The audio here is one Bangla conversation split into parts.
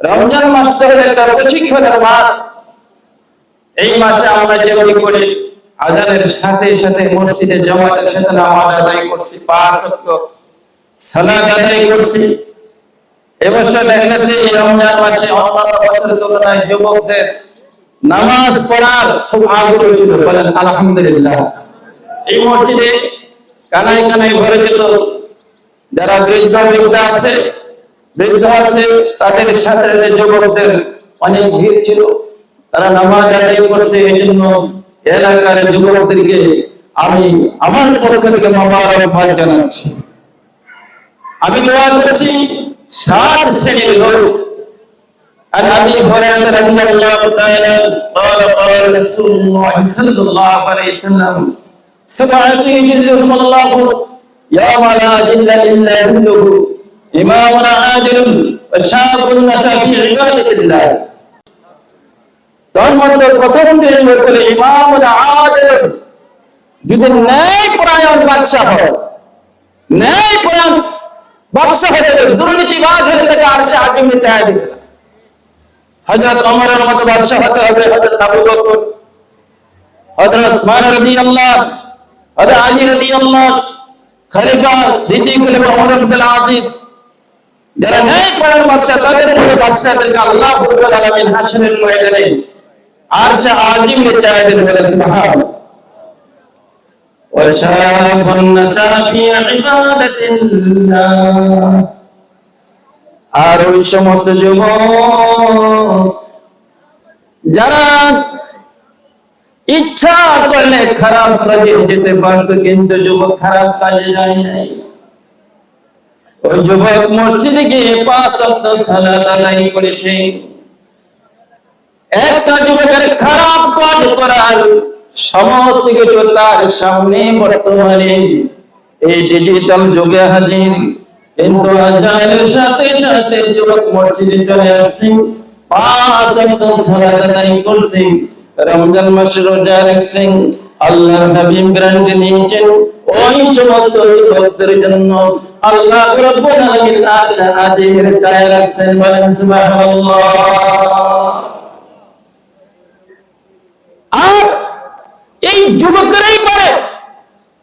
রমজান মাসটা একটা প্রশিক্ষণের মাস। এই মাসে আমরা যেমনি করি, আজানের সাথে সাথে মসজিদে জমাতের সাথে নামাজ আদায় করছি, পাঁচ আদায় করছি। এবছর দেখা গেছে এই রমজান মাসে অন্যান্য বছরের তুলনায় যুবকদের নামাজ পড়ার খুব আগ্রহ ছিল, বলেন আলহামদুলিল্লাহ। এই মসজিদে কানায় কানায় ভরে যেত যারা বৃদ্ধ বৃদ্ধ আছে বৃদ্ধ আছে তাদের সাথে যুবকদের অনেক ভিড় ছিল তারা নামাজ আদায় করছে এই জন্য এলাকার যুবকদেরকে আমি আমার পক্ষ থেকে মোবারকবাদ জানাচ্ছি আমি দোয়া করেছি সাত শ্রেণীর লোক আর আমি হরায়রা রাদিয়াল্লাহু তাআলা قال قال رسول الله صلى الله عليه وسلم سبعة يجلهم الله يوم لا جل إلا ظله إمام عادل وشاب نشا في عبادة الله তার মধ্যে প্রথম শ্রেণীর লোক হলো ইমাম আদিল যদি ন্যায় পরায়ণ বাদশাহ হয় ন্যায় পরায়ণ বাদশাহ হলে দুর্নীতিবাজ হলে তাকে আর সে আগে নিতে হবে হযরত ওমরের মতো বাদশাহ হতে হবে হযরত আবু বকর হযরত উসমান রাদিয়াল্লাহু হযরত আলী রাদিয়াল্লাহু খলিফা দ্বিতীয় খলিফা ওমর আব্দুল আজিজ যারা ন্যায় পরায়ণ বাদশাহ তাদের মতো বাদশাহদেরকে আল্লাহ রাব্বুল আলামিন হাসরের ময়দানে আরশে আজিম নে চাইতেন বলে সুবহানাল্লাহ وشاب نشا في عبادة الله আর ওই সমস্ত যুবক যারা ইচ্ছা করলে খারাপ কাজে যেতে পারত, কিন্তু যুবক খারাপ কাজে যায় নাই। ওই যুবক মসজিদে গিয়ে পাঁচ সপ্তাহ সালাত আদায় করেছে। একটা যুবকের খারাপ কাজ করার সমস্ত কিছু তার সামনে বর্তমানে। এই ডিজিটাল যুগে হাজির। কিন্তু আজানের সাথে সাথে যুবক মসজিদে চলে আসছি। পাঁচ ওয়াক্ত সালাত আদায় করছি। রমজান মাসে রোজা রাখছেন, আল্লাহর হাবিব গ্রান্ড নিয়েছেন। ওই সমস্ত যুবকদের জন্য আল্লাহ রাব্বুল আলামিন আশা আজিমের চায় রাখছেন, বলেন সুবহানাল্লাহ। আর এই যুবকরাই পারে।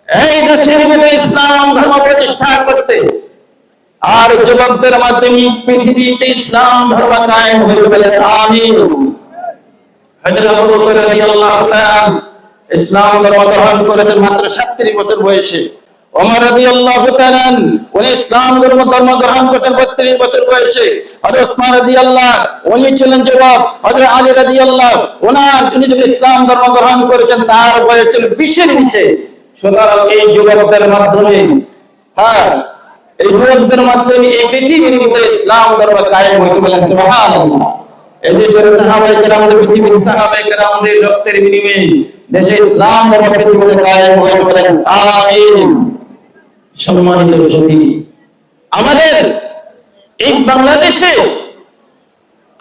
এই দেশের মধ্যে ইসলাম ধর্ম প্রতিষ্ঠা করতে। আর যুবকদের মাধ্যমে পৃথিবীতে ইসলাম ধর্ম কায়েম হয়ে গেলে, আমিন হযরত আবু বকর রাদিয়াল্লাহু তাআলা ইসলাম ধর্ম গ্রহণ করেছেন মাত্র 37 বছর বয়সে। ওমর রাদিয়াল্লাহু উনি ইসলাম ধর্ম ধর্ম গ্রহণ করেছেন 32 বছর বয়সে। আর ওসমান উনি ছিলেন যুবক। হযরত আলী ওনার উনি যখন ইসলাম ধর্ম গ্রহণ করেছেন, তার বয়স ছিল 20 এর নিচে। সুতরাং এই যুবকদের মাধ্যমে হ্যাঁ এই যুবকদের মাধ্যমে এই পৃথিবীর মধ্যে ইসলাম ধর্ম কায়েম হয়েছে বলেন সুবহানাল্লাহ। এই দেশের সাহাবায়ে কেরামদের পৃথিবীর সাহাবায়ে কেরামদের রক্তের আমাদের এই বাংলাদেশে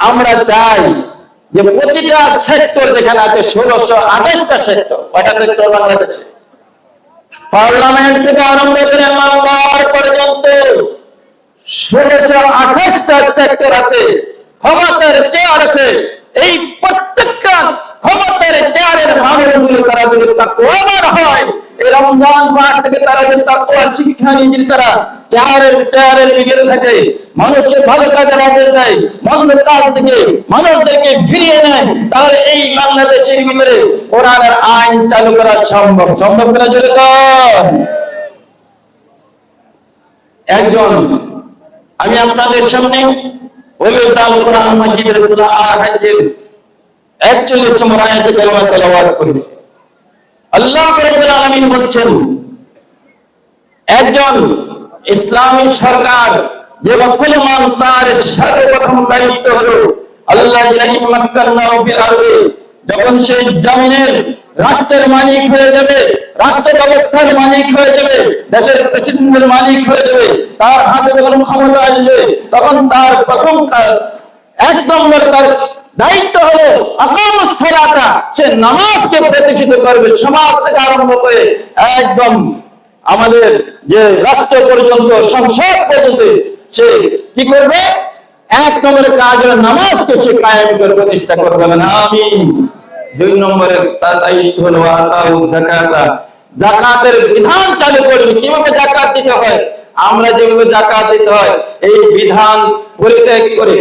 আমরা চাই যে প্রতিটা সেক্টর যেখানে আছে ষোলোশো আঠাশটা সেক্টর, কয়টা সেক্টর বাংলাদেশে? পার্লামেন্ট থেকে আরম্ভ করে পর্যন্ত ষোলোশো আঠাশটা সেক্টর আছে। ক্ষমতার চেয়ার আছে। এই প্রত্যেকটা ক্ষমতার চেয়ারের মানুষগুলো তারা যদি তাকওয়ার হয়, এই রমজান মাস থেকে তারা যদি তাকওয়ার শিক্ষা নিয়ে তারা, চেয়ারের চেয়ারের থাকে। মানুষকে ভালো আদেশ দেয় কাজ থেকে মানুষদেরকে ফিরিয়ে নেয়। তাহলে এই বাংলাদেশের ভিতরে কোরআনের আইন চালু করা সম্ভব। সম্ভব করা জোরে একজন, আমি আপনাদের সামনে ওলিউদ্দাল কোরআন মাজিদের সূরা আল-হাজ্জের 41 নম্বর আয়াতে কালেমা তেলাওয়াত করেছি। আল্লাহ একজন ইসলামী সরকার যে মুসলমান তার সর্বপ্রথম দায়িত্ব হলো আল্লাহ যখন সে জমিনের রাষ্ট্রের মালিক হয়ে যাবে রাষ্ট্র ব্যবস্থার মালিক হয়ে যাবে, দেশের প্রেসিডেন্টের মালিক হয়ে যাবে, তার হাতে যখন ক্ষমতা আসবে, তখন তার প্রথম এক নম্বর তার দায়িত্ব হলো আকামুস সালাতা, সে নামাজকে প্রতিষ্ঠিত করবে, সমাজ থেকে আরম্ভ করে একদম আমাদের যে রাষ্ট্র পর্যন্ত, সংসদ পর্যন্ত, সে কি করবে? এক নম্বরের কাজ নামাজকে সে কায়েম করে প্রতিষ্ঠা করবে না আমি দুই যাকাতা। জাকাতের বিধান চালু করবে, কীভাবে জাকাত দিতে হয়? আমরা যেভাবে জাকাত দিতে হয়, এই বিধান পরিত্যাগ করে।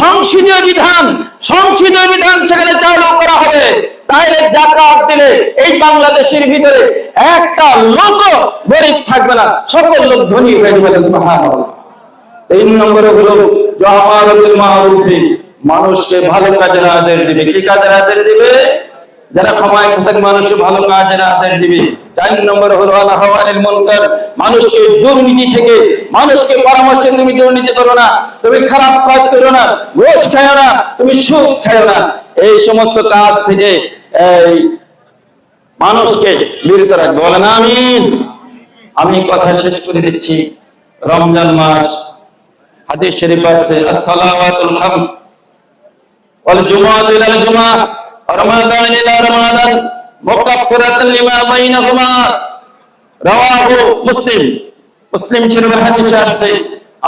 সংসদীয় বিধান সংসদীয় বিধান সেখানে চালু করা হবে। তাহলে জাকাত দিলে এই বাংলাদেশের ভিতরে একটা লোক গরিব থাকবে না, সকল লোক ধনী হয়ে যাবে তিন নম্বরে হলো যে আমারুল মারুফি মানুষকে ভালো কাজের আদেশ দিবে। কি কাজের আদেশ দিবে? যারা ক্ষমায় থাকে মানুষকে ভালো কাজের আদেশ দিবে। চার নম্বরে হলো আল্লাহ মুনকার। মানুষকে দুর্নীতি থেকে, মানুষকে পরামর্শ তুমি দুর্নীতি করো না, তুমি খারাপ কাজ করো না, ঘোষ খাও না, তুমি সুখ খাও না। এই সমস্ত কাজ থেকে এই মানুষকে বিরত রাখবে। বলেন, আমিন। আমি কথা শেষ করে দিচ্ছি। রমজান মাস, হাদিস শরীফ আছে as-salawatul khams wal jumu'atu ila al-jumu'ah ramadan ila ramadan mukaffaratan lima bainahuma রাওয়াহু মুসলিম। শরীফের হাদিসে আছে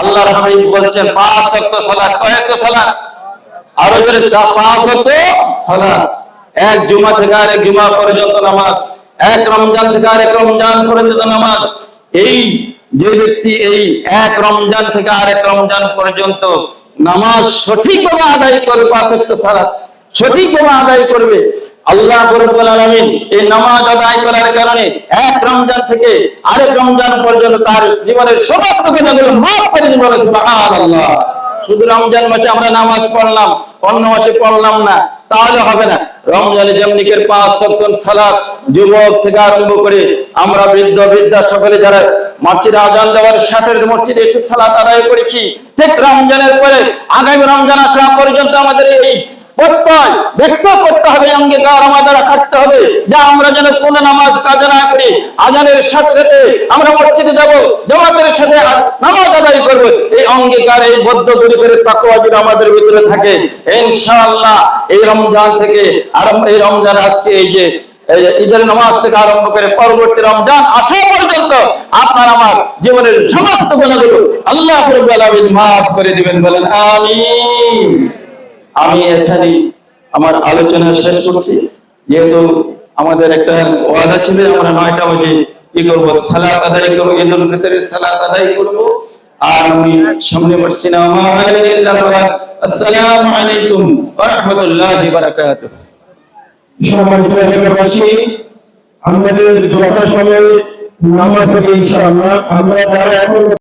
আল্লাহর হাবিব বলছেন, পাঁচ ওয়াক্ত সালাত, কয় ওয়াক্ত সালাত? আরও জোরে পাঁচ ওয়াক্ত সালাত। এক জুমা থেকে আরেক জুমা পর্যন্ত নামাজ। এক রমজান থেকে আরেক রমজান পর্যন্ত নামাজ। এই যে ব্যক্তি এই এক রমজান থেকে আরেক রমজান পর্যন্ত নামাজ সঠিকভাবে আদায় করবে, পাঁচ ওয়াক্ত সালাত সঠিকভাবে আদায় করবে। আল্লাহ রব্বুল এই নামাজ আদায় করার কারণে এক রমজান থেকে আরেক রমজান পর্যন্ত তার জীবনের সমস্ত গুণাগুলো মাফ করে দিবেন সুবহানাল্লাহ। শুধু রমজান মাসে আমরা নামাজ পড়লাম, অন্য মাসে পড়লাম না, তাহলে হবে না। রমজানে যেমনিকের পাঁচ সপ্তম সালাত যুবক থেকে আরম্ভ করে আমরা বৃদ্ধ, বৃদ্ধা সকলে যারা মসজিদে আজান দেওয়ার সাথে মসজিদে এসে সালাত আদায় করেছি ঠিক রমজানের পরে, আগামী রমজান আসা পর্যন্ত আমাদের এই প্রত্যয় ব্যক্ত করতে হবে, অঙ্গীকার আমাদের থাকতে হবে আমরা যেন কোন নামাজ কাজে না করি। আজানের সাথে সাথে আমরা মসজিদে যাব, জামাতের সাথে নামাজ আদায় করব। এই অঙ্গীকার, এই বদ্ধ পরিবারের তাকওয়া যদি আমাদের ভিতরে থাকে, ইনশাআল্লাহ এই রমজান থেকে আরম্ভ এই রমজান আজকে এই যে ঈদের নামাজ থেকে আরম্ভ করে পরবর্তী রমজান আসা পর্যন্ত আপনার আমার জীবনের সমস্ত গুণাগুলো আল্লাহ মাফ করে দিবেন, বলেন আমি আমি এখানে আমার আলোচনা শেষ করছি। যেহেতু আমাদের একটা ওয়াদা ছিল, আমরা নয়টা বাজে কি করব? সালাত আদায় করব, ঈদুল ফিতরের সালাত আদায় করব। আর আমি সামনে পড়ছি না। আসসালামু আলাইকুম ওয়া রাহমাতুল্লাহি ওয়া বারাকাতুহু। সম্মানিত এলাকাবাসী আমাদের যথাসময়ে নামাজ থেকে ইনশাআল্লাহ। আমরা যারা এখন